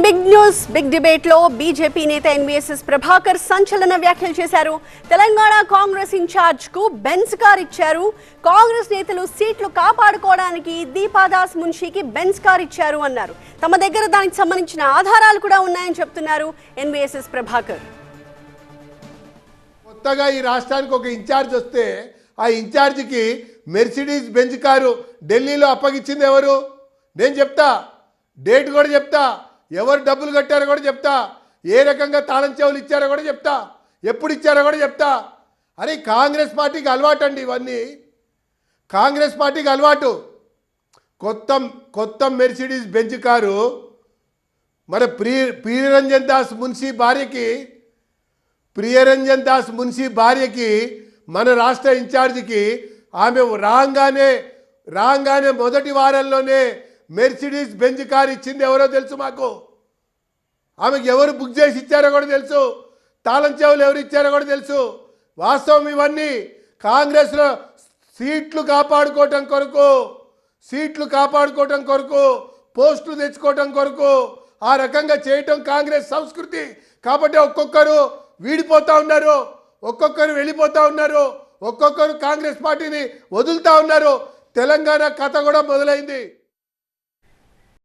Big news big డిబేట్లో BJP నేత NVSS Prabhakar సంచలన వ్యాఖ్యలు చేశారు. తెలంగాణ కాంగ్రెస్ ఇన్ఛార్జ్కు బెన్స్ కార్ ఇచ్చారు. కాంగ్రెస్ నేతలు సీట్లు కాపాడుకోవడానికి దీపాదాస్ మున్షికి బెన్స్ కార్ ఇచ్చారు అన్నారు. తమ దగ్గర దానికి సంబంధించిన ఆధారాలు కూడా ఉన్నాయని చెప్తున్నారు ఎన్వీఎస్ఎస్ ప్రభాకర్. కొత్తగా ఈ రాష్ట్రానికి ఒక ఇన్ఛార్జ్ వస్తే ఆ ఇన్ఛార్జికి మెర్సిడీస్ బెంచ్ కారు ఢిల్లీలో అప్పగించింది ఎవరు? నేను చెప్తా. డేట్ కూడా చెప్తా. ఎవరు డబ్బులు కట్టారో కూడా చెప్తా. ఏ రకంగా తాళం చెవులు ఇచ్చారో కూడా చెప్తా. ఎప్పుడు ఇచ్చారో కూడా చెప్తా. అరే కాంగ్రెస్ పార్టీకి అలవాటు అండి ఇవన్నీ. కాంగ్రెస్ పార్టీకి అలవాటు. కొత్త కొత్త మెర్సిడీస్ బెంచ్ కారు. మన ప్రియ ప్రియరంజన్ దాస్ మున్సీ భార్యకి ప్రియరంజన్ దాస్ మున్షి భార్యకి మన రాష్ట్ర ఇన్ఛార్జికి ఆమె రాగానే రాగానే మొదటి వారంలోనే మెర్సిడీస్ బెంజ్ కార్ ఇచ్చింది ఎవరో తెలుసు మాకు. ఆమెకి ఎవరు బుక్ చేసి ఇచ్చారో కూడా తెలుసు. తాళం చెవులు ఎవరు ఇచ్చారో కూడా తెలుసు. వాస్తవం ఇవన్నీ. కాంగ్రెస్లో సీట్లు కాపాడుకోవటం కొరకు సీట్లు కాపాడుకోవటం కొరకు పోస్టులు తెచ్చుకోవటం కొరకు ఆ రకంగా చేయటం కాంగ్రెస్ సంస్కృతి. కాబట్టి ఒక్కొక్కరు వీడిపోతూ ఉన్నారు ఒక్కొక్కరు వెళ్ళిపోతూ ఉన్నారు ఒక్కొక్కరు కాంగ్రెస్ పార్టీని వదులుతూ ఉన్నారు. తెలంగాణ కథ కూడా మొదలైంది.